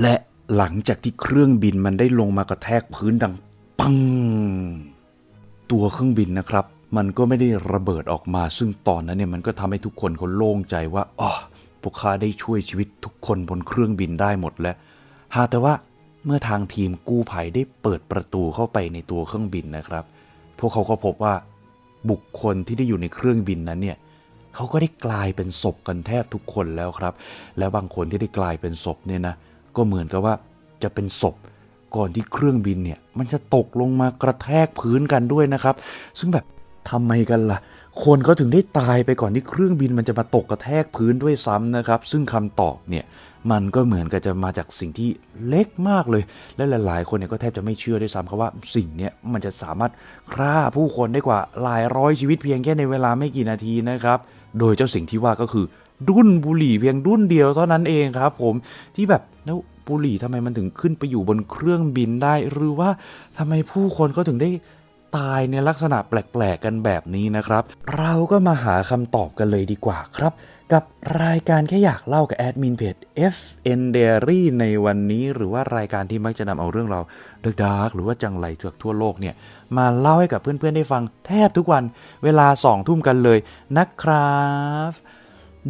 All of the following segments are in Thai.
และหลังจากที่เครื่องบินมันได้ลงมากระแทกพื้นดังปัง ตัวเครื่องบินนะครับ มันก็ไม่ได้ระเบิดออกมา ซึ่งตอนนั้นเนี่ยมันก็ทำให้ทุกคนเขาโล่งใจว่าอ๋อพวกข้าได้ช่วยชีวิตทุกคนบนเครื่องบินได้หมดแล้วหาแต่ว่าเมื่อทางทีมกู้ภัยได้เปิดประตูเข้าไปในตัวเครื่องบินนะครับ พวกเขาก็พบว่าบุคคลที่ได้อยู่ในเครื่องบินนั้นเนี่ยเขาก็ได้กลายเป็นศพกันแทบทุกคนแล้วครับ แล้วบางคนที่ได้กลายเป็นศพเนี่ยนะ ก็เหมือนกับว่าจะเป็นศพก่อนที่เครื่องบินเนี่ยมันจะตกลงมากระแทกพื้นกันด้วยนะครับ ซึ่งแบบทำไมกันล่ะ คนเขาถึงได้ตายไปก่อนที่เครื่องบินมันจะมาตกกระแทกพื้นด้วยซ้ำนะครับ ซึ่งคำตอบเนี่ยมันก็เหมือนกับจะมาจากสิ่งที่เล็กมากเลย และหลายๆ คนเนี่ยก็แทบจะไม่เชื่อด้วยซ้ำครับว่าสิ่งเนี้ยมันจะสามารถฆ่าผู้คนได้กว่าหลายร้อยชีวิตเพียงแค่ในเวลาไม่กี่นาทีนะครับ โดยเจ้าสิ่งที่ว่าก็คือ ดุนบุหรี่เพียงดุนเดียวเท่านั้นเองครับ ผมที่แบบ แล้วบุหรี่ทำไมมันถึงขึ้นไปอยู่บนเครื่องบินได้ หรือว่าทำไมผู้คนก็ถึงได้ตายในลักษณะแปลกๆกันแบบนี้นะครับ เราก็มาหาคำตอบกันเลยดีกว่าครับ กับรายการแค่อยากเล่ากับแอดมินเพจ FN Diary ในวันนี้ หรือว่ารายการที่มักจะนำเอาเรื่องเราดาร์กหรือว่าจังไรจากทั่วโลกเนี่ย มาเล่าให้กับเพื่อนๆได้ฟังแทบทุกวันเวลาสองทุ่มกันเลยนะครับ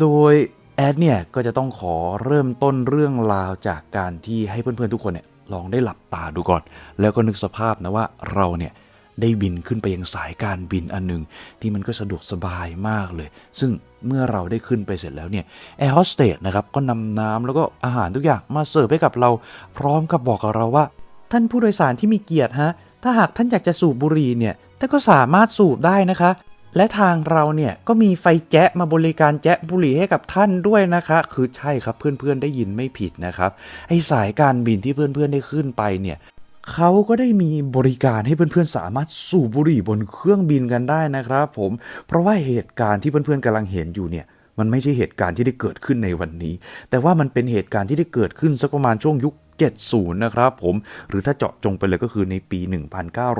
โดย แอดเนี่ยก็จะต้องขอเริ่มต้นเรื่องราวจากการที่ให้เพื่อนๆทุกคนเนี่ยลองได้หลับตาดูก่อน แล้วก็นึกสภาพนะว่าเราเนี่ยได้บินขึ้นไปยังสายการบินอันหนึ่งที่มันก็สะดวกสบายมากเลย ซึ่งเมื่อเราได้ขึ้นไปเสร็จแล้วเนี่ยแอร์โฮสเตสนะครับก็นำน้ำแล้วก็อาหารทุกอย่างมาเสิร์ฟให้กับเรา พร้อมกับบอกกับเราว่า ท่านผู้โดยสารที่มีเกียรติฮะถ้าหากท่านอยากจะสูบบุหรี่เนี่ยท่านก็สามารถสูบได้นะคะ และทางเราเนี่ยก็มีไฟแจ๊ะมาบริการแจ๊ะบุหรี่ให้กับท่านด้วยนะคะ คือใช่ครับเพื่อนๆได้ยินไม่ผิดนะครับ ไอสายการบินที่เพื่อนๆได้ขึ้นไปเนี่ยเขาก็ได้มีบริการให้เพื่อนๆ สามารถสูบบุหรี่บนเครื่องบินกันได้นะครับ ผม เพราะว่าเหตุการณ์ที่เพื่อนๆกำลังเห็นอยู่เนี่ยมันไม่ใช่เหตุการณ์ที่ได้เกิดขึ้นในวันนี้ แต่ว่ามันเป็นเหตุการณ์ที่ได้เกิดขึ้นสักประมาณช่วงยุค 70 นะครับผมหรือถ้าเจาะจงไปเลยก็คือในปี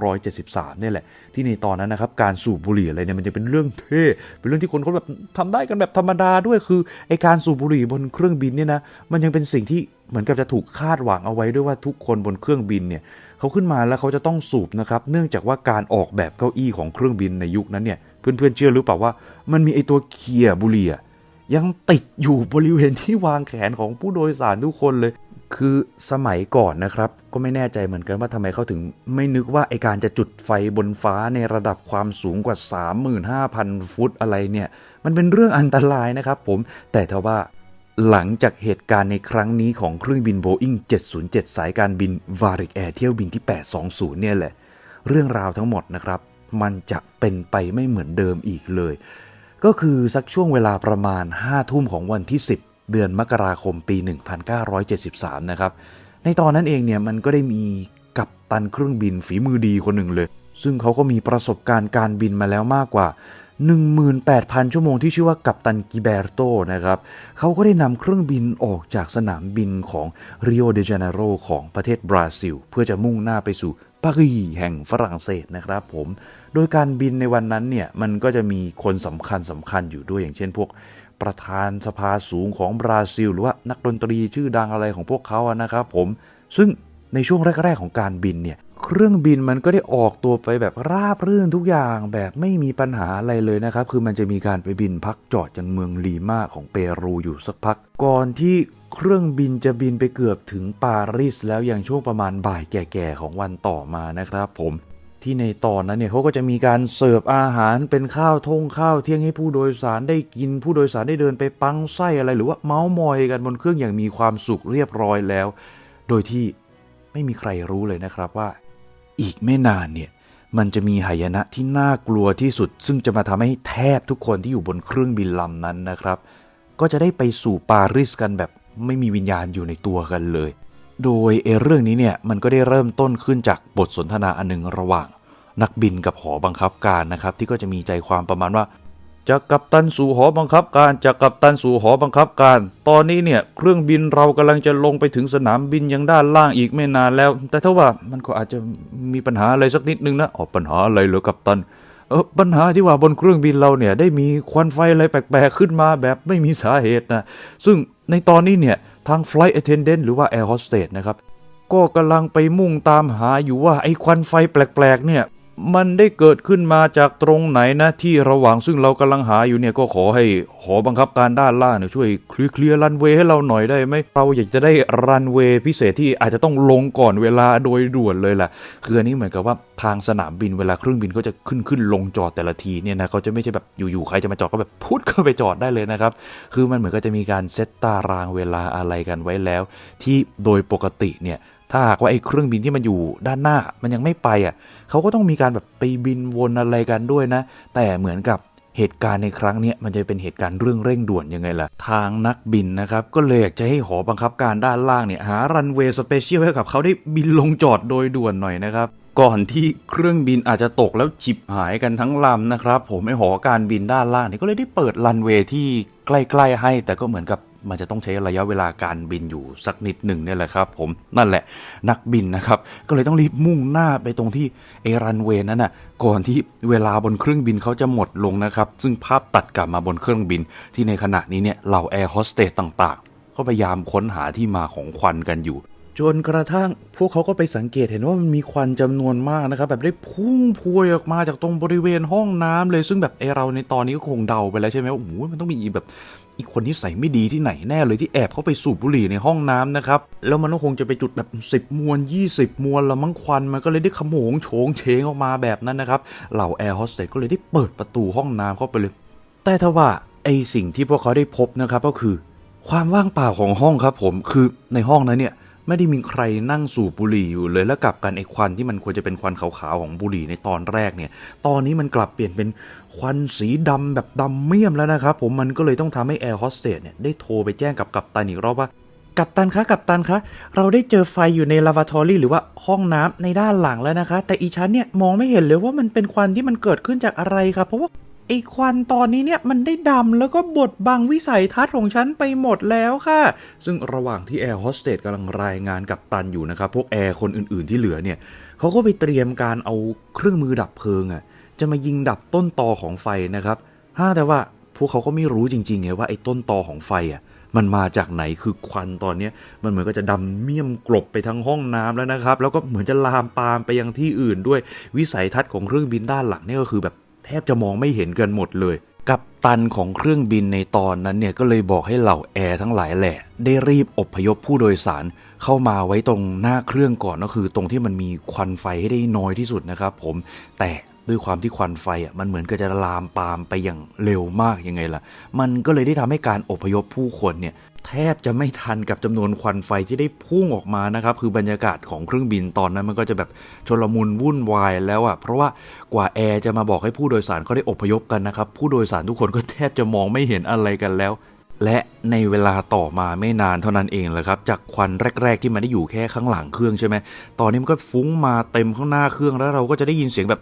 1973เนี่ยแหละ ที่ในตอนนั้นนะครับการสูบบุหรี่อะไรเนี่ยมันจะเป็นเรื่องเท่เป็นเรื่องที่คนเขาแบบทำได้กันแบบธรรมดาด้วยคือไอการสูบบุหรี่บนเครื่องบินเนี่ยนะมันยังเป็นสิ่งที่เหมือนกับจะถูกคาดหวังเอาไว้ด้วยว่าทุกคนบนเครื่องบินเนี่ยเขาขึ้นมาแล้วเขาจะต้องสูบนะครับเนื่องจากว่าการออกแบบเก้าอี้ของเครื่องบินในยุคนั้นเนี่ยเพื่อนๆเชื่อหรือเปล่าว่ามันมีไอตัวเคียบุหรี่ยังติดอยู่บริเวณที่วางแขนของผู้โดยสารทุกคนเลย คือสมัยก่อนนะครับ ก็ไม่แน่ใจเหมือนกันว่าทำไมเขาถึง ไม่นึกว่าไอการจะจุดไฟบนฟ้าในระดับความสูงกว่า 35,000 ฟุตอะไรเนี่ย มันเป็นเรื่องอันตรายนะครับผมแต่ทว่าหลังจากเหตุการณ์ในครั้งนี้ของเครื่องบิน Boeing 707 สายการบิน Varik Air เที่ยวบินที่ 820 เนี่ยแหละ เรื่องราวทั้งหมดนะครับ มันจะเป็นไปไม่เหมือนเดิมอีกเลย ก็คือสักช่วงเวลาประมาณ 5 ทุ่มของวันที่ 10 เดือนมกราคมปี 1973 นะครับ ในตอนนั้นเองเนี่ยมันก็ได้มีกัปตันเครื่องบินฝีมือดีคนหนึ่งเลย ซึ่งเขาก็มีประสบการณ์การบินมาแล้วมากกว่า 18,000 ชั่วโมงที่ชื่อว่ากัปตันกิเบรโตนะครับ เขาก็ได้นำเครื่องบินออกจากสนามบินของริโอเดจาเนโรของประเทศบราซิล เพื่อจะมุ่งหน้าไปสู่ปารีสแห่งฝรั่งเศสนะครับผม โดยการบินในวันนั้นเนี่ย มันก็จะมีคนสำคัญสำคัญอยู่ด้วยอย่างเช่นพวก ประธานสภาสูงของบราซิล หรือว่านักดนตรีชื่อดังอะไรของพวกเขาอะนะครับผมซึ่งในช่วงแรก ๆ ของการบินเนี่ยเครื่องบินมันก็ได้ออกตัวไปแบบราบรื่นทุกอย่างแบบไม่มีปัญหาอะไรเลยนะครับ คือมันจะมีการไปบินพักจอดยังเมืองลีมาของเปรูอยู่สักพัก ก่อนที่เครื่องบินจะบินไปเกือบถึงปารีสแล้วอย่างช่วงประมาณบ่ายแก่ๆของวันต่อมานะครับผม ที่ในตอนนั้นเนี่ยเขาก็จะมีการเสิร์ฟอาหารเป็นข้าวทงข้าวเที่ยงให้ผู้โดยสารได้กิน ผู้โดยสารได้เดินไปปังไส้อะไร หรือว่าเมาส์มอยกันบนเครื่องอย่างมีความสุขเรียบร้อยแล้ว โดยที่ไม่มีใครรู้เลยนะครับว่า อีกไม่นานเนี่ยมันจะมีหายนะที่น่ากลัวที่สุด ซึ่งจะมาทำให้แทบทุกคนที่อยู่บนเครื่องบินลำนั้นนะครับ ก็จะได้ไปสู่ปารีสกันแบบไม่มีวิญญาณอยู่ในตัวกันเลย โดยเอเรื่องนี้เนี่ยมันก็ได้เริ่มต้นขึ้นจากบทสนทนาอันหนึ่งระหว่าง นักบินกับหอบังคับการนะครับ ที่ก็จะมีใจความประมาณว่าจากกัปตันสู่หอบังคับการจากกัปตันสู่หอบังคับการ ตอนนี้เนี่ยเครื่องบินเรากำลังจะลงไปถึงสนามบินยังด้านล่างอีกไม่นานแล้ว แต่ถ้าว่ามันก็อาจจะมีปัญหาอะไรสักนิดนึงนะอ๋อปัญหาอะไรเหรอกัปตันเออปัญหาที่ว่าบนเครื่องบินเราเนี่ยได้มีควันไฟอะไรแปลกๆขึ้นมาแบบไม่มีสาเหตุนะซึ่งในตอนนี้เนี่ย ทาง Flight Attendant หรือว่า Air Hostess นะครับ ก็กำลังไปมุ่งตามหาอยู่ว่าไอ้ควันไฟแปลกๆเนี่ย มันได้เกิดขึ้นมาจากตรงไหนนะ ที่ระหว่างซึ่งเรากำลังหาอยู่เนี่ยก็ขอให้หอบังคับการด้านล่างเนี่ยช่วยเคลียร์เคลียร์รันเวย์ให้เราหน่อยได้ไหมเราอยากจะได้รันเวย์พิเศษที่อาจจะต้องลงก่อนเวลาโดยด่วนเลยล่ะคืออันนี้เหมือนกับว่าทางสนามบินเวลาเครื่องบินเขาจะขึ้นขึ้นลงจอดแต่ละทีเนี่ยนะเขาจะไม่ใช่แบบอยู่ๆใครจะมาจอดก็แบบพุดเข้าไปจอดได้เลยนะครับคือมันเหมือนก็จะมีการเซตตารางเวลาอะไรกันไว้แล้ว ที่โดยปกติเนี่ย ถ้าหากว่าไอ้เครื่องบินที่มันอยู่ด้านหน้ามันยังไม่ไปอะเขาก็ต้องมีการแบบไปบินวนอะไรกันด้วยนะ แต่เหมือนกับเหตุการณ์ในครั้งนี้มันจะเป็นเหตุการณ์เรื่องเร่งด่วนยังไงล่ะ ทางนักบินนะครับ ก็เลยอยากจะให้หอบังคับการด้านล่างเนี่ย หารันเวย์สเปเชียลให้กับเขาได้บินลงจอดโดยด่วนหน่อยนะครับ ก่อนที่เครื่องบินอาจจะตกแล้วจิบหายกันทั้งลำนะครับ ผมไอ้หอการบินด้านล่างเนี่ยก็เลยได้เปิดรันเวย์ที่ใกล้ๆให้ แต่ก็เหมือนกับ มันจะต้องใช้ระยะเวลาการบินอยู่สักนิดหนึ่งเนี่ยแหละครับผมนั่นแหละนักบินนะครับ ก็เลยต้องรีบมุ่งหน้าไปตรงที่ไอรันเวย์นั้นน่ะก่อนที่เวลาบนเครื่องบินเขาจะหมดลงนะครับ ซึ่งภาพตัดกลับมาบนเครื่องบิน ที่ในขณะนี้เนี่ยเหล่าแอร์โฮสเตสต่างๆ ก็พยายามค้นหาที่มาของควันกันอยู่จนกระทั่งพวกเขาก็ไปสังเกตเห็นว่ามันมีควันจำนวนมากนะครับ แบบได้พุ่งพวยออกมาจากตรงบริเวณห้องน้ำเลยซึ่งแบบไอเราในตอนนี้ก็คงเดาไปแล้วใช่ไหมว่าโอ้โหมันต้องมีแบบ อีกคนที่ใส่ไม่ดีที่ไหนแน่เลยที่แอบเข้าไปสูบบุหรี่ในห้องน้ำนะครับแล้วมันก็คงจะไปจุดแบบ 10 มวน 20 มวนละมั้งควันมันก็เลยได้ขโมงโฉงเฉงออกมาแบบนั้นนะครับเหล่าแอร์โฮสเตสก็เลยได้เปิดประตูห้องน้ำเข้าไปเลย แต่ทว่าไอสิ่งที่พวกเขาได้พบนะครับก็คือ ความว่างเปล่าของห้องครับผมคือในห้องนั้นเนี่ย ไม่ได้มีใครนั่งสูบบุหรี่อยู่เลยแล้วกลับกันไอควันที่มันควรจะเป็นควันขาวๆของบุหรี่ในตอนแรกเนี่ย ตอนนี้มันกลับเปลี่ยนเป็นควันสีดำแบบดำเมี่ยมแล้วนะครับผมมันก็เลยต้องทำให้แอร์โฮสเตสเนี่ยได้โทรไปแจ้งกับกัปตันอีกรอบว่ากัปตันคะกัปตันคะเราได้เจอไฟอยู่ในลาวาทอรี่หรือว่าห้องน้ำในด้านหลังแล้วนะคะ แต่อีชั้นเนี่ยมองไม่เห็นเลยว่ามันเป็นควันที่มันเกิดขึ้นจากอะไรครับเพราะว่า ไอควันตอนนี้เนี่ยมันได้ดำแล้วก็บดบังวิสัยทัศน์ของฉันไปหมดแล้วค่ะ ซึ่งระหว่างที่แอร์โฮสเตสกำลังรายงานกับตันอยู่นะครับ พวกแอร์คนอื่นๆที่เหลือเนี่ยเขาก็ไปเตรียมการเอาเครื่องมือดับเพลิงอะจะมายิงดับต้นตอของไฟนะครับฮ่าแต่ว่าพวกเขาก็ไม่รู้จริงๆไงว่าไอ้ต้นตอของไฟอะมันมาจากไหนคือควันตอนนี้มันเหมือนก็จะดำเมี่ยมกลบไปทั้งห้องน้ำแล้วนะครับ แล้วก็เหมือนจะลามปามไปยังที่อื่นด้วยวิสัยทัศน์ของเครื่องบินด้านหลังเนี่ยก็คือแบบ แทบจะมองไม่เห็นกันหมดเลย กับตันของเครื่องบินในตอนนั้นเนี่ยก็เลยบอกให้เหล่าแอร์ทั้งหลายแหละ ได้รีบอบพยพผู้โดยสารเข้ามาไว้ตรงหน้าเครื่องก่อนก็คือ ตรงที่มันมีควันไฟให้ได้น้อยที่สุดนะครับผมแต่ด้วยความที่ควันไฟอะมันเหมือนกับจะลามปามไปอย่างเร็วมากยังไงล่ะ มันก็เลยได้ทำให้การอพยพผู้คนเนี่ย แทบจะไม่ทันกับจำนวนควันไฟที่ได้พุ่งออกมานะครับ คือบรรยากาศของเครื่องบินตอนนั้นมันก็จะแบบชลมุนวุ่นวายแล้วอะ่ะเพราะว่ากว่าแอร์จะมาบอกให้ผู้โดยสารเขาได้อพยพกันนะครับ ผู้โดยสารทุกคนก็แทบจะมองไม่เห็นอะไรกันแล้ว และในเวลาต่อมาไม่นานเท่านั้นเองแหละครับ จากควันแรก ๆ ที่มันได้อยู่แค่ข้างหลังเครื่องใช่ไหมตอนนี้มันก็ฟุ้งมาเต็มข้างหน้าเครื่องแล้วเราก็จะได้ยินเสียงแบบ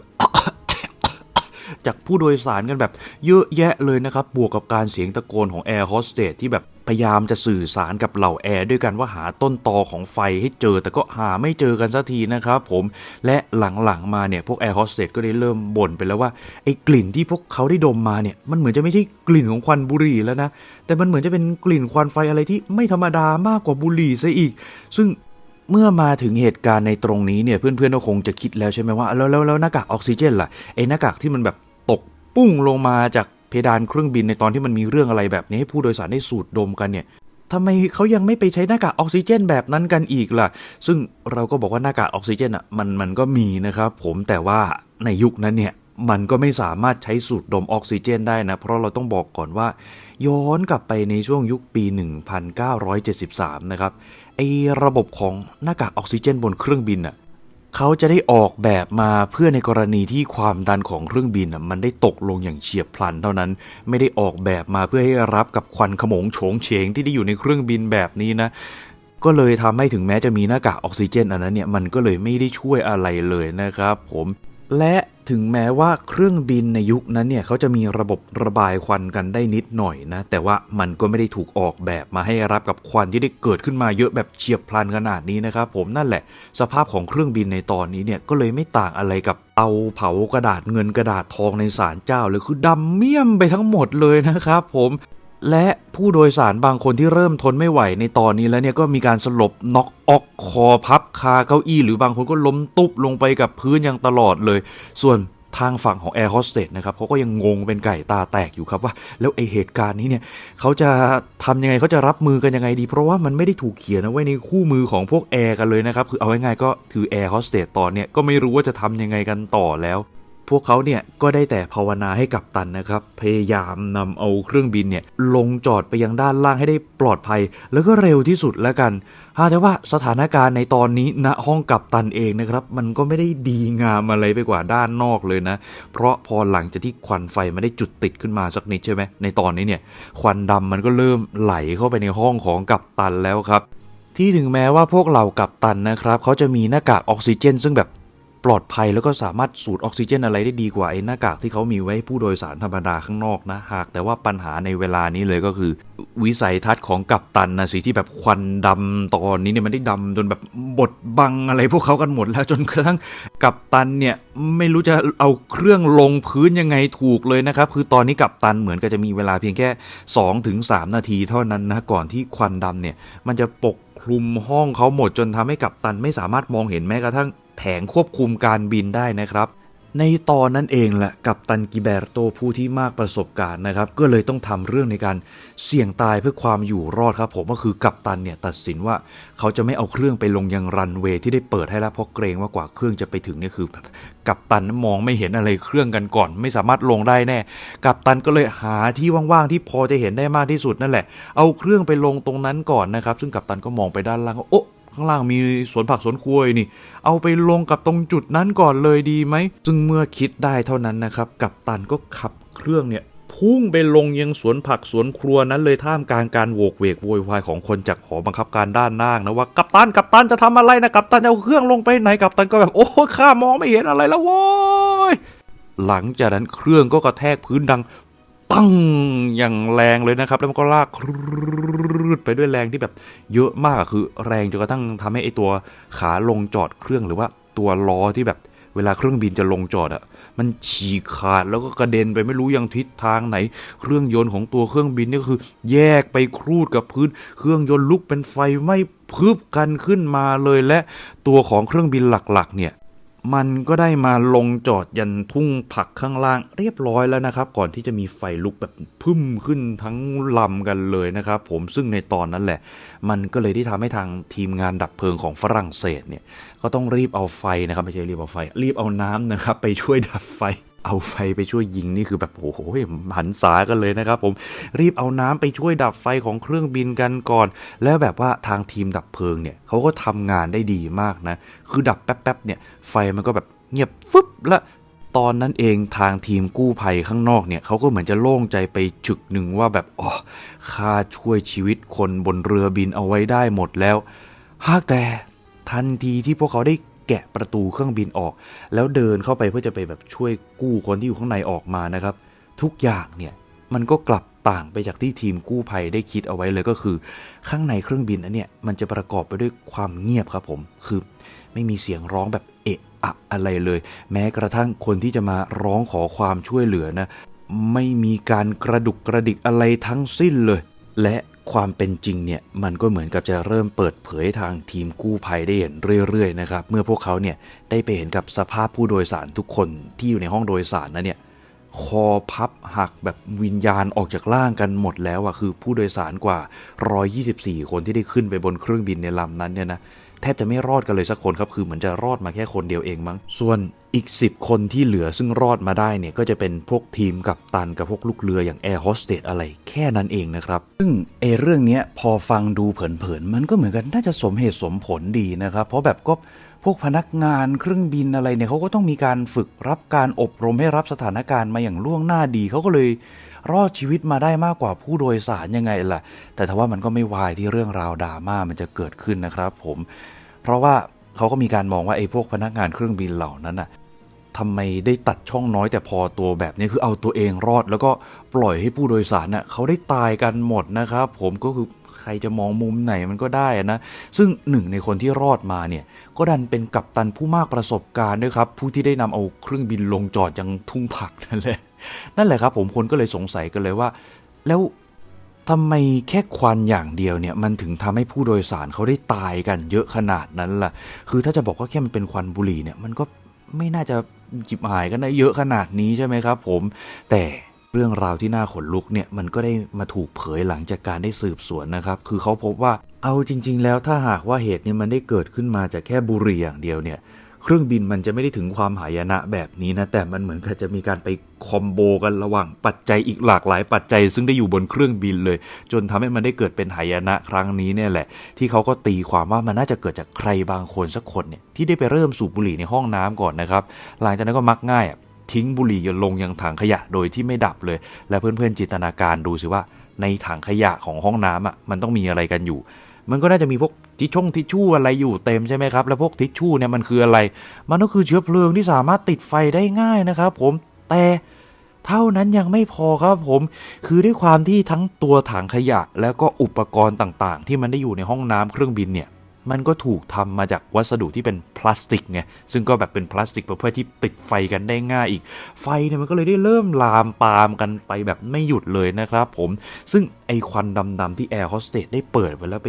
จากผู้โดยสารกันแบบเยอะแยะเลยนะครับ บวกกับการเสียงตะโกนของแอร์โฮสเตสที่แบบพยายามจะสื่อสารกับเหล่าแอร์ด้วยกันว่าหาต้นตอของไฟให้เจอ แต่ก็หาไม่เจอกันสักทีนะครับผมและหลังๆมาเนี่ยพวกแอร์โฮสเตสก็ได้เริ่มบ่นไปแล้วว่าไอ้กลิ่นที่พวกเขาได้ดมมาเนี่ยมันเหมือนจะไม่ใช่กลิ่นของควันบุหรี่แล้วนะ แต่มันเหมือนจะเป็นกลิ่นควันไฟอะไรที่ไม่ธรรมดามากกว่าบุหรี่ซะอีก ซึ่งเมื่อมาถึงเหตุการณ์ในตรงนี้เนี่ยเพื่อนๆก็คงจะคิดแล้วใช่ไหมว่าแล้วแล้วแล้วหน้ากากออกซิเจนล่ะไอ้หน้ากากที่มันแบบตก ปุ้งลงมาจากเพดานเครื่องบินในตอนที่มันมีเรื่องอะไรแบบนี้ให้ผู้โดยสารได้สูดดมกันเนี่ยทำไมเขายังไม่ไปใช้หน้ากากออกซิเจนแบบนั้นกันอีกล่ะ ซึ่งเราก็บอกว่าหน้ากากออกซิเจนอะมันมันก็มีนะครับผมแต่ว่าในยุคนั้นเนี่ยมันก็ไม่สามารถใช้สูดดมออกซิเจนได้นะ เพราะเราต้องบอกก่อนว่า ย้อนกลับไปในช่วงยุคปี 1973 นะครับไอระบบของหน้ากากออกซิเจนบนเครื่องบินอะ เขาจะได้ออกแบบมาเพื่อในกรณีที่ความดันของเครื่องบินน่ะมันได้ตกลงอย่างเฉียบพลันเท่านั้น ไม่ได้ออกแบบมาเพื่อให้รับกับควันขโมงโฉงเฉงที่ได้อยู่ในเครื่องบินแบบนี้นะก็เลยทำให้ถึงแม้จะมีหน้ากากออกซิเจนอันนั้นเนี่ยมันก็เลยไม่ได้ช่วยอะไรเลยนะครับ ผม และถึงแม้ว่าเครื่องบินในยุคนั้นเนี่ยเขาจะมีระบบระบายควันกันได้นิดหน่อยนะ แต่ว่ามันก็ไม่ได้ถูกออกแบบมาให้รับกับควันที่ได้เกิดขึ้นมาเยอะแบบเฉียบพลันขนาดนี้นะครับผมนั่นแหละ สภาพของเครื่องบินในตอนนี้เนี่ยก็เลยไม่ต่างอะไรกับเตาเผากระดาษเงินกระดาษทองในศาลเจ้าเลยคือดำเมี่ยมไปทั้งหมดเลยนะครับผม และผู้โดยสารบางคนที่เริ่มทนไม่ไหวในตอนนี้แล้วเนี่ยก็มีการสลบน็อกออกคอพับคาเก้าอี้หรือบางคนก็ล้มตุบลงไปกับพื้นอย่างตลอดเลย ส่วนทางฝั่งของแอร์โฮสเตสนะครับเขาก็ยังงงเป็นไก่ตาแตกอยู่ครับว่า แล้วไอเหตุการณ์นี้เนี่ยเขาจะทำยังไงเขาจะรับมือกันยังไงดี เพราะว่ามันไม่ได้ถูกเขียนเอาไว้ในคู่มือของพวกแอร์กันเลยนะครับ คือเอาง่ายๆก็คือแอร์โฮสเตสตอนเนี้ยก็ไม่รู้ว่าจะทำยังไงกันต่อแล้ว พวกเขาเนี่ยก็ได้แต่ภาวนาให้กับตันนะครับ พยายามนำเอาเครื่องบินเนี่ยลงจอดไปยังด้านล่างให้ได้ปลอดภัย แล้วก็เร็วที่สุดแล้วกันฮะแต่ว่าสถานการณ์ในตอนนี้ณห้องกับตันเองนะครับ มันก็ไม่ได้ดีงามอะไรไปกว่าด้านนอกเลยนะ เพราะพอหลังจากที่ควันไฟไม่ได้จุดติดขึ้นมาสักนิดใช่ไหมในตอนนี้เนี่ยควันดำมันก็เริ่มไหลเข้าไปในห้องของกัปตันแล้วครับที่ถึงแม้ว่าพวกเหล่ากัปตันนะครับเขาจะมีหน้ากากออกซิเจน ซึ่งแบบ ปลอดภัยแล้วก็สามารถสูดออกซิเจนอะไรได้ดีกว่าไอ้หน้ากากที่เขามีไว้ให้ผู้โดยสารธรรมดาข้างนอกนะหาก แต่ว่าปัญหาในเวลานี้เลยก็คือ วิสัยทัศน์ของกัปตันนะสิที่แบบควันดำตอนนี้เนี่ยมันได้ดำจนแบบบดบังอะไรพวกเขากันหมดแล้วจนกระทั่งกัปตันเนี่ยไม่รู้จะเอาเครื่องลงพื้นยังไงถูกเลยนะครับคือตอนนี้กัปตันเหมือนกับจะมีเวลาเพียงแค่2-3ถึงนาทีเท่านั้นนะก่อนที่ควันดำเนี่ยมันจะปกคลุมห้องเขาหมดจนทำให้กัปตันไม่สามารถมองเห็นแม้กระทั่ง แผงควบคุมการบินได้นะครับ ในตอนนั้นเองแหละกัปตันกิเบร์โตผู้ที่มากประสบการณ์นะครับ ก็เลยต้องทำเรื่องในการเสี่ยงตายเพื่อความอยู่รอดครับผมก็คือกัปตันเนี่ยตัดสินว่าเขาจะไม่เอาเครื่องไปลงยังรันเวย์ที่ได้เปิดให้แล้วเพราะเกรงว่ากว่าเครื่องจะไปถึงเนี่ยคือกัปตันมองไม่เห็นอะไรเครื่องกันก่อน ไม่สามารถลงได้แน่ กัปตันก็เลยหาที่ว่างๆที่พอจะเห็นได้มากที่สุดนั่นแหละ เอาเครื่องไปลงตรงนั้นก่อนนะครับ ซึ่งกัปตันก็มองไปด้านล่างโอ๊ะ ข้างล่างมีสวนผักสวนครัวนี่ เอาไปลงกับตรงจุดนั้นก่อนเลยดีไหมซึ่งเมื่อคิดได้เท่านั้นนะครับ กัปตันก็ขับเครื่องเนี่ยพุ่งไปลงยังสวนผักสวนครัวนั้นเลยท่ามกลางการโวกเวกโวยวายของคนจากหอบังคับการด้านล่างนะว่ากัปตันกัปตันจะทำอะไรนะกัปตันจะเอาเครื่องลงไปไหนกัปตันก็แบบโอ้ข้ามองไม่เห็นอะไรแล้วโว้ยหลังจากนั้นเครื่องก็กระแทกพื้นดัง ปังอย่างแรงเลยนะครับ แล้วมันก็ลากครืดไปด้วยแรงที่แบบเยอะมากคือแรงจนกระทั่งทำให้ไอตัวขาลงจอดเครื่องหรือว่าตัวล้อที่แบบเวลาเครื่องบินจะลงจอดอะมันฉีกขาดแล้วก็กระเด็นไปไม่รู้ยังทิศทางไหน เครื่องยนต์ของตัวเครื่องบินนี่ก็คือ แยกไปครูดกับพื้น เครื่องยนต์ลุกเป็นไฟไหม้พึบกันขึ้นมาเลยและตัวของเครื่องบินหลักๆ เนี่ย มันก็ได้มาลงจอดยันทุ่งผักข้างล่างเรียบร้อยแล้วนะครับ ก่อนที่จะมีไฟลุกแบบพึ่มขึ้นทั้งลำกันเลยนะครับผมซึ่งในตอนนั้นแหละ มันก็เลยที่ทำให้ทางทีมงานดับเพลิงของฝรั่งเศสเนี่ยก็ต้องรีบเอาไฟนะครับไม่ใช่รีบเอาไฟ รีบเอาน้ำนะครับไปช่วยดับไฟ เอาไฟไปช่วยยิงนี่คือแบบโอ้โหหันษากันเลยนะครับ ผมรีบเอาน้ำไปช่วยดับไฟของเครื่องบินกันก่อน แล้วแบบว่าทางทีมดับเพลิงเนี่ยเขาก็ทำงานได้ดีมากนะ คือดับแป๊บๆเนี่ยไฟมันก็แบบเงียบฟึบและตอนนั้นเองทางทีมกู้ภัยข้างนอกเนี่ยเขาก็เหมือนจะโล่งใจไปฉึกหนึ่งว่าแบบอ๋อข้าช่วยชีวิตคนบนเรือบินเอาไว้ได้หมดแล้ว หากแต่ทันทีที่พวกเขาได้ แกะประตูเครื่องบินออก แล้วเดินเข้าไปเพื่อจะไปแบบช่วยกู้คนที่อยู่ข้างในออกมานะครับ ทุกอย่างเนี่ยมันก็กลับต่างไปจากที่ทีมกู้ภัยได้คิดเอาไว้เลยก็คือ ข้างในเครื่องบินนั้นเนี่ยมันจะประกอบไปด้วยความเงียบครับผมคือไม่มีเสียงร้องแบบเอะอะอะไรเลย แม้กระทั่งคนที่จะมาร้องขอความช่วยเหลือนะไม่มีการกระดุกกระดิกอะไรทั้งสิ้นเลย และความเป็นจริงเนี่ยมันก็เหมือนกับจะเริ่มเปิดเผยทางทีมกู้ภัยได้เห็นเรื่อยๆนะครับเมื่อพวกเขาเนี่ยได้ไปเห็นกับสภาพผู้โดยสารทุกคนที่อยู่ในห้องโดยสารนั้นเนี่ยคอพับหักแบบวิญญาณออกจากร่างกันหมดแล้วอะคือผู้โดยสารกว่า 124 คนที่ได้ขึ้นไปบนเครื่องบินในลำนั้นเนี่ยนะ แทบจะไม่รอดกันเลยสักคนครับคือเหมือนจะรอดมาแค่คนเดียวเองมั้งส่วนอีก 10 คนที่เหลือซึ่งรอดมาได้เนี่ยก็จะเป็นพวกทีมกับตันกับพวกลูกเรืออย่างแอร์โฮสเตสอะไรแค่นั้นเองนะครับ ซึ่งเอเรื่องนี้พอฟังดูเผินๆมันก็เหมือนกันน่าจะสมเหตุสมผลดีนะครับ เพราะแบบก็ วกพนักงานเครื่องบินอะไรเนี่ยเขาก็ต้องมีการฝึกรับการอบรมให้รับสถานการณ์มาอย่างล่วงหน้าดีเขาก็เลยรอดชีวิตมาได้มากกว่าผู้โดยสารยังไงล่ะ แต่ทว่ามันก็ไม่วายที่เรื่องราวดราม่ามันจะเกิดขึ้นนะครับผม เพราะว่าเขาก็มีการมองว่าไอ้พวกพนักงานเครื่องบินเหล่านั้นน่ะทำไมได้ตัดช่องน้อยแต่พอตัวแบบนี้คือเอาตัวเองรอด แล้วก็ปล่อยให้ผู้โดยสารน่ะเขาได้ตายกันหมดนะครับผมก็คือ รจะมองมุมไหนมันก็ได้นะ ซึ่งหนึ่งในคนที่รอดมาเนี่ย ก็ดันเป็นกัปตันผู้มากประสบการณ์ด้วยครับ ผู้ที่ได้นำเอาเครื่องบินลงจอดยังทุ่งผักนั่นแหละ นั่นแหละครับผมคนก็เลยสงสัยกันเลยว่า แล้วทำไมแค่ควันอย่างเดียวเนี่ยมันถึงทำให้ผู้โดยสารเขาได้ตายกันเยอะขนาดนั้นล่ะ คือถ้าจะบอกว่าแค่มันเป็นควันบุหรี่เนี่ยมันก็ไม่น่าจะจิบหายกันได้เยอะขนาดนี้ใช่ไหมครับ ผม แต่ เรื่องราวที่น่าขนลุกเนี่ยมันก็ได้มาถูกเผยหลังจากการได้สืบสวนนะครับ คือเขาพบว่าเอาจริง ๆ แล้วถ้าหากว่าเหตุเนี้มันได้เกิดขึ้นมาจากแค่บุหรี่อย่างเดียวเนี่ยเครื่องบินมันจะไม่ได้ถึงความหายนะแบบนี้นะ แต่มันเหมือนกับจะมีการไปคอมโบกันระหว่างปัจจัยอีกหลากหลายปัจจัย ซึ่งได้อยู่บนเครื่องบินเลย จนทำให้มันได้เกิดเป็นหายนะครั้งนี้เนี่ยแหละ ที่เขาก็ตีความว่ามันน่าจะเกิดจากใครบางคนสักคนเนี่ยที่ได้ไปเริ่มสูบบุหรี่ในห้องน้ำก่อนนะครับ หลังจากนั้นก็มักง่ายอะ ทิ้งบุหรี่ลงยังถังขยะโดยที่ไม่ดับเลย และเพื่อนๆจินตนาการดูสิว่า ในถังขยะของห้องน้ำอะมันต้องมีอะไรกันอยู่ มันก็น่าจะมีพวกทิชชงทิชชู่อะไรอยู่เต็มใช่ไหมครับ แล้วพวกทิชชู่เนี่ยมันคืออะไร มันก็คือเชื้อเพลิงที่สามารถติดไฟได้ง่ายนะครับ ผมแต่เท่านั้นยังไม่พอครับผม คือด้วยความที่ทั้งตัวถังขยะ แล้วก็อุปกรณ์ต่างๆ ที่มันได้อยู่ในห้องน้ำเครื่องบินเนี่ย มันก็ถูกทำมาจากวัสดุที่เป็นพลาสติกไงซึ่งก็แบบเป็นพลาสติกประเภทที่ติดไฟกันได้ง่ายอีก ไฟเนี่ยมันก็เลยได้เริ่มลามปามกันไปแบบไม่หยุดเลยนะครับผมซึ่งไอควันดำๆที่แอร์โฮสเตสได้เปิดไปแล้วไป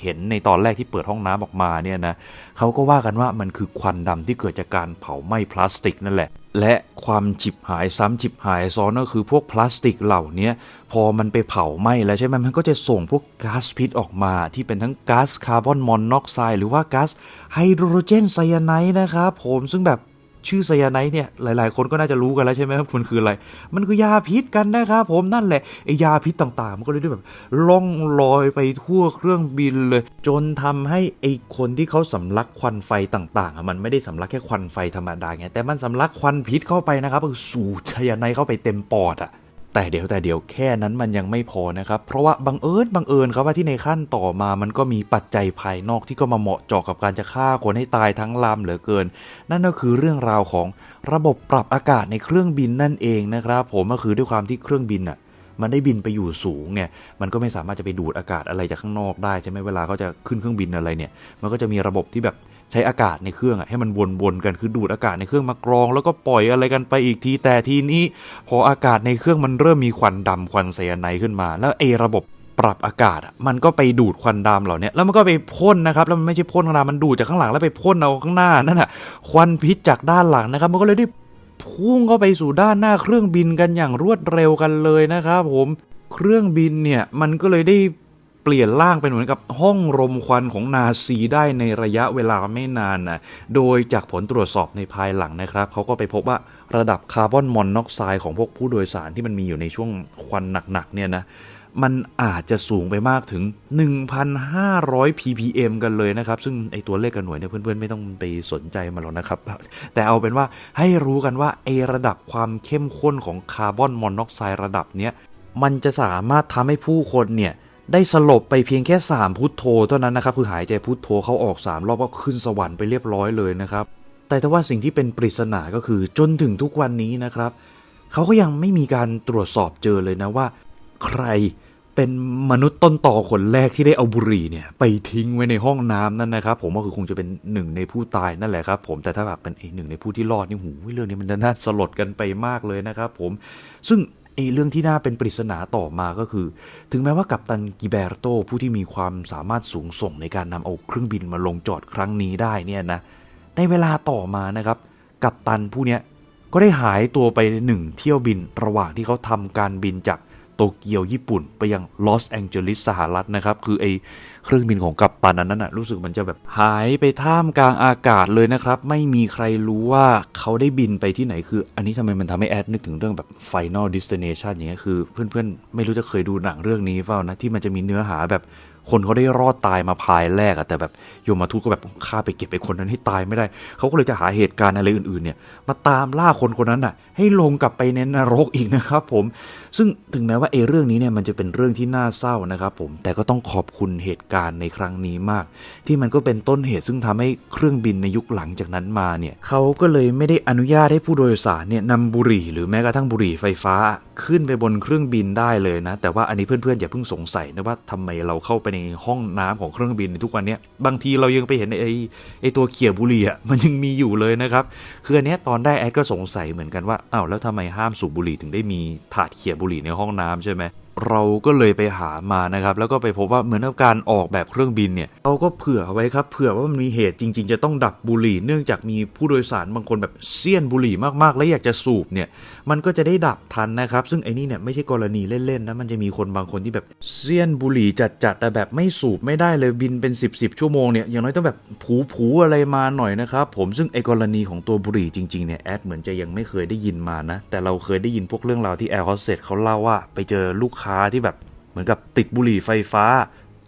เห็นในตอนแรกที่เปิดห้องน้ำออกมาเนี่ยนะเขาก็ว่ากันว่ามันคือควันดำที่เกิดจากการเผาไหม้พลาสติกนั่นแหละ และความฉิบหายซ้ำฉิบหายซ้อนก็คือพวกพลาสติกเหล่านี้พอมันไปเผาไหม้แล้วใช่ไหมมันก็จะส่งพวกก๊าซพิษออกมา ที่เป็นทั้งก๊าซคาร์บอนมอนอกไซด์หรือว่าก๊าซไฮโดรเจนไซยาไนด์นะครับผมซึ่งแบบ ชื่อไซยาไนท์เนี่ยหลาย ๆ คนก็น่าจะรู้กันแล้วใช่ไหมครับมันคืออะไร มันคือยาพิษกันนะครับผมนั่นแหละไอยาพิษต่างๆ มันก็เลยได้แบบล่องลอยไปทั่วเครื่องบินเลย จนทำให้ไอคนที่เขาสำลักควันไฟต่างๆมันไม่ได้สำลักแค่ควันไฟธรรมดาไงแต่มันสำลักควันพิษเข้าไปนะครับคือสูดไซยาไนท์เข้าไปเต็มปอดอะ แต่เดี๋ยวแต่เดี๋ยวแค่นั้นมันยังไม่พอนะครับ เพราะว่าบังเอิญบังเอิญครับว่าที่ในขั้นต่อมามันก็มีปัจจัยภายนอกที่ก็มาเหมาะเจาะกับการจะฆ่าคนให้ตายทั้งลำเหลือเกิน นั่นก็คือเรื่องราวของระบบปรับอากาศในเครื่องบินนั่นเองนะครับผมก็คือด้วยความที่เครื่องบินอะมันได้บินไปอยู่สูงไง มันก็ไม่สามารถจะไปดูดอากาศอะไรจากข้างนอกได้ใช่ไหมเวลาเขาจะขึ้นเครื่องบินอะไรเนี่ย มันก็จะมีระบบที่แบบ ใช้อากาศในเครื่องอะให้มันวนๆกันคือดูดอากาศในเครื่องมากรอง แล้วก็ปล่อยอะไรกันไปอีกทีแต่ทีนี้ พออากาศในเครื่องมันเริ่มมีควันดำควันไซยาไนขึ้นมา แล้วไอ้ระบบปรับอากาศอะมันก็ไปดูดควันดำเหล่านี้แล้วมันก็ไปพ่นนะครับแล้วมันไม่ใช่พ่นข้างหน้ามันดูดจากข้างหลังแล้วไปพ่นเอาข้างหน้านั่นแหะควันพิษจากด้านหลังนะครับ มันก็เลยได้พุ่งเข้าไปสู่ด้านหน้าเครื่องบินกันอย่างรวดเร็วกันเลยนะครับผมเครื่องบินเนี่ยมันก็เลยได้ เปลี่ยนร่างเป็นเหมือนกับห้องรมควันของนาซีได้ในระยะเวลาไม่นานนะ โดยจากผลตรวจสอบในภายหลังนะครับ เขาก็ไปพบว่าระดับคาร์บอนมอนอกไซด์ของพวกผู้โดยสารที่มันมีอยู่ในช่วงควันหนักๆเนี่ยนะมันอาจจะสูงไปมากถึง 1,500 ppm กันเลยนะครับ ซึ่งไอตัวเลขกันหน่วยเนี่ยเพื่อนๆ ไม่ต้องไปสนใจมาหรอกนะครับ แต่เอาเป็นว่าให้รู้กันว่าไอระดับความเข้มข้นของคาร์บอนมอนอกไซด์ระดับเนี้ย มันจะสามารถทำให้ผู้คนเนี่ย ได้สลบไปเพียงแค่ 3 พุทโธเท่านั้นนะครับคือหายใจพุทโธเขาออก 3 รอบก็ขึ้นสวรรค์ไปเรียบร้อยเลยนะครับ แต่ถ้าว่าสิ่งที่เป็นปริศนาก็คือจนถึงทุกวันนี้นะครับเขาก็ยังไม่มีการตรวจสอบเจอเลยนะว่า ใครเป็นมนุษย์ต้นต่อคนแรกที่ได้เอาบุหรี่เนี่ยไปทิ้งไว้ในห้องน้ำนั่นนะครับ ผมก็คือคงจะเป็นหนึ่งในผู้ตายนั่นแหละครับ ผมแต่ถ้าหากเป็นอีกหนึ่งในผู้ที่รอดนี่หูเรื่องนี้มันน่าสลดกันไปมากเลยนะครับ ผมซึ่ง ไอ้เรื่องที่น่าเป็นปริศนาต่อมาก็คือ ถึงแม้ว่ากัปตันกิเบรโตผู้ที่มีความสามารถสูงส่งในการนำเอาเครื่องบินมาลงจอดครั้งนี้ได้เนี่ยนะในเวลาต่อมานะครับ กัปตันผู้นี้ก็ได้หายตัวไปหนึ่งเที่ยวบินระหว่างที่เขาทำการบินจาก โตเกียวญี่ปุ่น ไปยังลอสแองเจลิสสหรัฐนะครับ คือไอเครื่องบินของกัปตันนั้นน่ะรู้สึกมันจะแบบหายไปท่ามกลางอากาศเลยนะครับ ไม่มีใครรู้ว่าเขาได้บินไปที่ไหนคือ อันนี้ทำไมมันทำให้แอดนึกถึงเรื่องแบบ Final Destination อย่างเงี้ยคือเพื่อนๆ ไม่รู้จะเคยดูหนังเรื่องนี้เปล่านะที่มันจะมีเนื้อหาแบบคนเขาได้รอดตายมาภายแรกอะแต่แบบโยมมาทูตก็แบบฆ่าไปเก็บไอ้คนนั้นให้ตายไม่ได้ เขาก็เลยจะหาเหตุการณ์อะไรอื่นๆเนี่ย มาตามล่าคนคนนั้นน่ะให้ลงกลับไปในนรกอีกนะครับผมซึ่งถึงแม้ว่าไอ้เรื่องนี้เนี่ยมันจะเป็นเรื่องที่น่าเศร้านะครับผมแต่ก็ต้องขอบคุณเหตุการณ์ในครั้งนี้มาก ที่มันก็เป็นต้นเหตุซึ่งทำให้เครื่องบินในยุคหลังจากนั้นมาเนี่ยเขาก็เลยไม่ได้อนุญาตให้ผู้โดยสารเนี่ยนำบุหรี่หรือแม้กระทั่งบุหรี่ไฟฟ้า ขึ้นไปบนเครื่องบินได้เลยนะ แต่ว่าอันนี้เพื่อนๆอย่าเพิ่งสงสัยนะว่าทำไมเราเข้าไปในห้องน้ำของเครื่องบินในทุกวันนี้บางทีเรายังไปเห็นไอ้ไอ้ตัวเขี่ยบุหรี่อะมันยังมีอยู่เลยนะครับคืออันนี้ตอนได้แอดก็สงสัยเหมือนกันว่าอ้าวแล้วทำไมห้ามสูบบุหรี่ถึงได้มีถาดเขี่ยบุหรี่ในห้องน้ำใช่ไหม เราก็เลยไปหามานะครับ แล้วก็ไปพบว่าเหมือนกับการออกแบบเครื่องบินเนี่ยเราก็เผื่อไว้ครับเผื่อว่ามันมีเหตุจริง ๆ จะต้องดับบุหรี่ เนื่องจากมีผู้โดยสารบางคนแบบเซียนบุหรี่มากๆ และอยากจะสูบเนี่ยมันก็จะได้ดับทันนะครับ ซึ่งไอ้นี่เนี่ยไม่ใช่กรณีเล่นๆนะมันจะมีคนบางคนที่แบบเซียนบุหรี่จัดๆแต่แบบไม่สูบไม่ได้เลยบินเป็น 10บสชั่วโมงเนี่ยอย่างน้อยต้องแบบผูๆอะไรมาหน่อยนะครับผมซึ่งไอ้กรณีของตัวบุหรี่จริงๆเนี่ยแอดเหมือนจะยังไม่เคยได้ยินมานะแต่เราเคยได้ยินพวกเรื่องราวที่แอร์โฮสเตสเขาเล่าว่าไปเจอลูกค้าที่แบบเหมือนกับติดบุหรี่ไฟฟ้า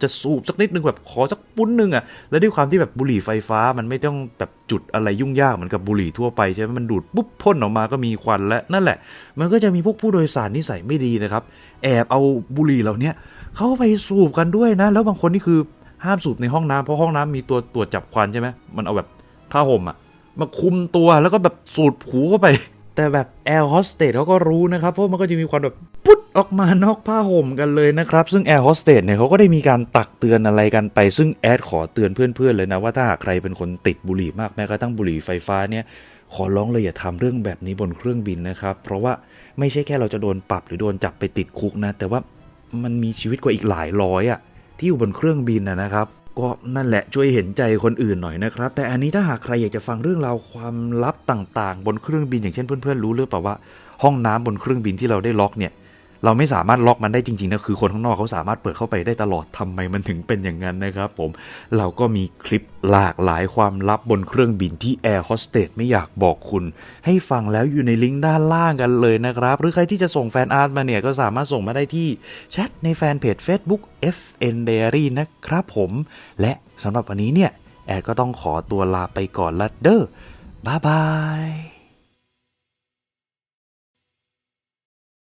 จะสูบสักนิดนึงแบบขอสักปุ้นหนึ่งอะแล้วด้วยความที่แบบบุหรี่ไฟฟ้ามันไม่ต้องแบบจุดอะไรยุ่งยากเหมือนกับบุหรี่ทั่วไปใช่ไหมมันดูดปุ๊บพ่นออกมาก็มีควันและนั่นแหละ มันก็จะมีพวกผู้โดยสารนิสัยไม่ดีนะครับ แอบเอาบุหรี่เหล่านี้เข้าไปสูบกันด้วยนะ แล้วบางคนนี่คือห้ามสูบในห้องน้ำเพราะห้องน้ำมีตัวตรวจจับควันใช่ไหมมันเอาแบบผ้าห่มอะมาคุมตัวแล้วก็แบบสูดผูเข้าไป แต่แบบแอร์โฮสเตสเขาก็รู้นะครับ เพราะมันก็จะมีควันแบบปุ๊ดออกมานอกผ้าห่มกันเลยนะครับ ซึ่งแอร์โฮสเตสเนี่ยเขาก็ได้มีการตักเตือนอะไรกันไป ซึ่งแอดขอเตือนเพื่อนๆเลยนะ ว่าถ้าหากใครเป็นคนติดบุหรี่มากแม้กระทั่งบุหรี่ไฟฟ้าเนี่ยขอร้องเลยอย่าทำเรื่องแบบนี้บนเครื่องบินนะครับ เพราะว่าไม่ใช่แค่เราจะโดนปรับหรือโดนจับไปติดคุกนะ แต่ว่ามันมีชีวิตกว่าอีกหลายร้อยอะที่อยู่บนเครื่องบินนะครับ ก็นั่นแหละช่วยเห็นใจคนอื่นหน่อยนะครับ แต่อันนี้ถ้าหากใครอยากจะฟังเรื่องราวความลับต่างๆ บนเครื่องบินอย่างเช่นเพื่อนๆรู้หรือเปล่าว่า ห้องน้ำบนเครื่องบินที่เราได้ล็อกเนี่ย เราไม่สามารถล็อกมันได้จริงๆนะคือคนข้างนอกเขาสามารถเปิดเข้าไปได้ตลอดทำไมมันถึงเป็นอย่างนั้นนะครับผมเราก็มีคลิปหลากหลายความลับบนเครื่องบินที่แอร์โฮสเตสไม่อยากบอกคุณ ให้ฟังแล้วอยู่ในลิงก์ด้านล่างกันเลยนะครับ หรือใครที่จะส่งแฟนอาร์ตมาเนี่ยก็สามารถส่งมาได้ที่แชทในแฟนเพจ Facebook FN Diary นะครับผม และสำหรับวันนี้เนี่ย แอดก็ต้องขอตัวลาไปก่อนละเด้อบ๊ายบาย